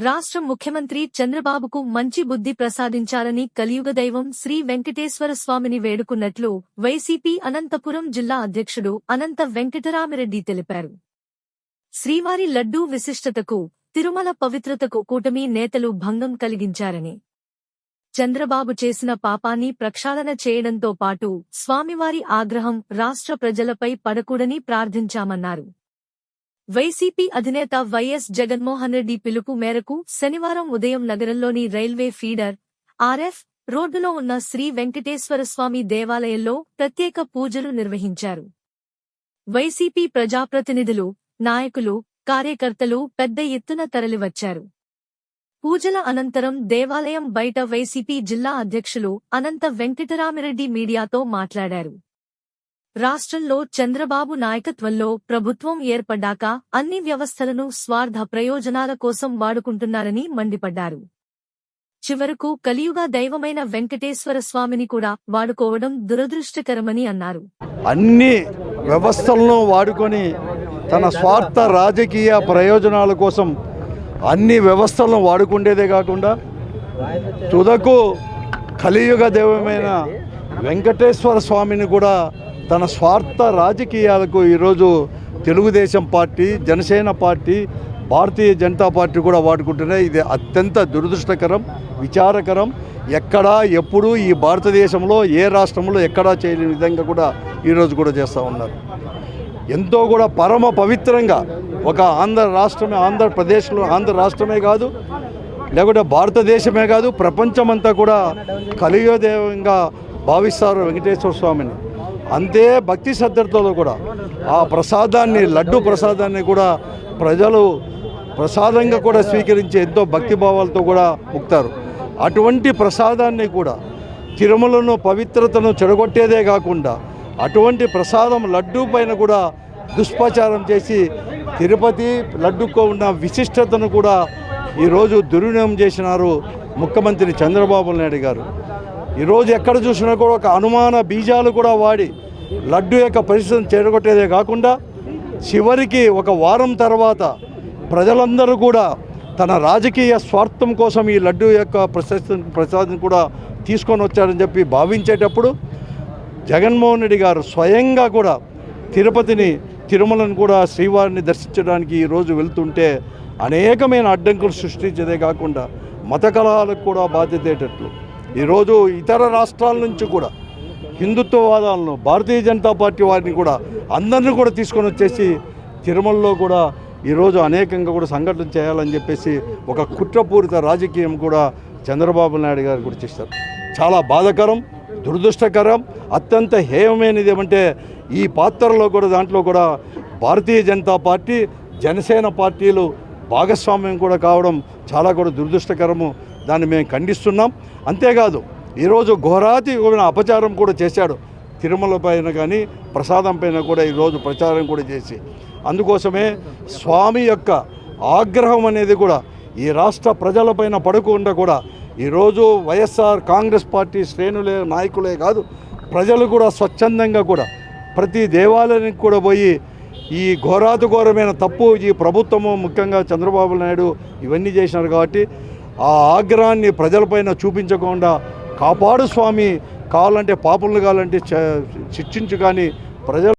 రాష్ట్ర ముఖ్యమంత్రి చంద్రబాబుకు మంచి బుద్ధి ప్రసాదించాలని కలియుగ దైవం శ్రీ వెంకటేశ్వర స్వామిని వేడుకున్నట్లు వైసీపీ అనంతపురం జిల్లా అధ్యక్షుడు అనంత వెంకటరామిరెడ్డి తెలిపారు. శ్రీవారి లడ్డూ విశిష్టతకు తిరుమల పవిత్రతకు కూటమి నేతలు భంగం కలిగించారని. చంద్రబాబు చేసిన పాపాన్ని ప్రక్షాళన చేయడంతో పాటు స్వామివారి ఆగ్రహం రాష్ట్ర ప్రజలపై పడకూడని ప్రార్థించామన్నారు. వైసీపీ అధినేత వైఎస్ జగన్మోహన్ రెడ్డి పిలుపు మేరకు శనివారం ఉదయం నగరంలోని రైల్వే ఫీడర్ ఆర్ఎఫ్ రోడ్డులో ఉన్న శ్రీ వెంకటేశ్వర స్వామి దేవాలయంలో ప్రత్యేక పూజలు నిర్వహించారు. వైసీపీ ప్రజాప్రతినిధులు నాయకులు కార్యకర్తలు పెద్ద ఎత్తున తరలివచ్చారు. పూజల అనంతరం దేవాలయం బయట వైసీపీ జిల్లా అధ్యక్షులు అనంత వెంకటరామిరెడ్డి మీడియాతో మాట్లాడారు. రాష్ట్రంలో చంద్రబాబు నాయకత్వంలో ప్రభుత్వం ఏర్పడ్డాక అన్ని వ్యవస్థలను స్వార్థ ప్రయోజనాల కోసం వాడుకుంటున్నారని మండిపడ్డారు. చివరకు కలియుగ దైవమైన వెంకటేశ్వర స్వామిని కూడా వాడుకోవడం దురదృష్టకరమని అన్నారు. అన్ని వ్యవస్థలను వాడుకొని తన స్వార్థ రాజకీయ ప్రయోజనాల కోసం అన్ని వ్యవస్థలను వాడుకుండేదే కాకుండా తుదకు కలియుగ దైవమైన వెంకటేశ్వర స్వామిని కూడా తన స్వార్థ రాజకీయాలకు ఈరోజు Telugu Desam party Janasena party Bharatiya Janata party కూడా వాడుకుంటున్నాయి. ఇది అత్యంత దురదృష్టకరం విచారకరం. ఎక్కడా ఎప్పుడూ ఈ భారతదేశంలో ఏ రాష్ట్రంలో ఎక్కడా చేయలేని విధంగా కూడా ఈరోజు కూడా చేస్తూ ఉన్నారు. ఎంతో కూడా పరమ పవిత్రంగా ఒక ఆంధ్ర రాష్ట్రమే ఆంధ్రప్రదేశ్లో ఆంధ్ర రాష్ట్రమే కాదు లేకుంటే భారతదేశమే కాదు ప్రపంచమంతా కూడా కలియోదేవంగా భావిస్తారు వెంకటేశ్వర స్వామిని. అంతే భక్తి శ్రద్ధలతో కూడా ఆ ప్రసాదాన్ని లడ్డు ప్రసాదాన్ని కూడా ప్రజలు ప్రసాదంగా కూడా స్వీకరించి ఎంతో భక్తిభావాలతో కూడా ముక్తారు. అటువంటి ప్రసాదాన్ని కూడా తిరుమలను పవిత్రతను చెడగొట్టేదే కాకుండా అటువంటి ప్రసాదం లడ్డూ పైన కూడా దుష్ప్రచారం చేసి తిరుపతి లడ్డుకు ఉన్న విశిష్టతను కూడా ఈరోజు దుర్వినియోగం చేసినారు ముఖ్యమంత్రి చంద్రబాబు నాయుడు గారు. ఈరోజు ఎక్కడ చూసినా కూడా ఒక అనుమాన బీజాలు కూడా వాడి లడ్డు యొక్క పరిస్థితిని చేరగొట్టేదే కాకుండా చివరికి ఒక వారం తర్వాత ప్రజలందరూ కూడా తన రాజకీయ స్వార్థం కోసం ఈ లడ్డు యొక్క ప్రశస్తి ప్రసాదం కూడా తీసుకొని వచ్చారని చెప్పి భావించేటప్పుడు జగన్మోహన్ రెడ్డి గారు స్వయంగా కూడా తిరుపతిని తిరుమలను కూడా శ్రీవారిని దర్శించడానికి ఈరోజు వెళ్తుంటే అనేకమైన అడ్డంకులు సృష్టించేదే కాకుండా మత కలహాలకు కూడా బాధ్యతేటట్లు ఈరోజు ఇతర రాష్ట్రాల నుంచి కూడా హిందుత్వవాదాలను భారతీయ జనతా పార్టీ వారిని కూడా అందరిని కూడా తీసుకొని వచ్చేసి తిరుమలలో కూడా ఈరోజు అనేకంగా కూడా సంఘటన చేయాలని చెప్పేసి ఒక కుట్రపూరిత రాజకీయం కూడా చంద్రబాబు నాయుడు గారు కూడా చేశారు. చాలా బాధాకరం దురదృష్టకరం అత్యంత హేయమైనది ఏమంటే ఈ పాత్రలో కూడా దాంట్లో కూడా భారతీయ జనతా పార్టీ జనసేన పార్టీలు భాగస్వామ్యం కూడా కావడం చాలా కూడా దురదృష్టకరము. దాన్ని మేము ఖండిస్తున్నాం. అంతేకాదు ఈరోజు ఘోరాతి అపచారం కూడా చేశాడు. తిరుమల పైన కానీ ప్రసాదం పైన కూడా ఈరోజు ప్రచారం కూడా చేసి. అందుకోసమే స్వామి యొక్క ఆగ్రహం అనేది కూడా ఈ రాష్ట్ర ప్రజలపైన పడకుండా కూడా ఈరోజు వైఎస్ఆర్ కాంగ్రెస్ పార్టీ శ్రేణులే నాయకులే కాదు ప్రజలు కూడా స్వచ్ఛందంగా కూడా ప్రతి దేవాలయానికి కూడా పోయి ఈ ఘోరాతి ఘోరమైన తప్పు ఈ ప్రభుత్వము ముఖ్యంగా చంద్రబాబు నాయుడు ఇవన్నీ చేసినారు కాబట్టి ఆ ఆగ్రహాన్ని ప్రజలపైన చూపించకుండా కాపాడు స్వామి. కావాలంటే పాపలు కావాలంటే చ- శిక్షించు కానీ ప్రజలు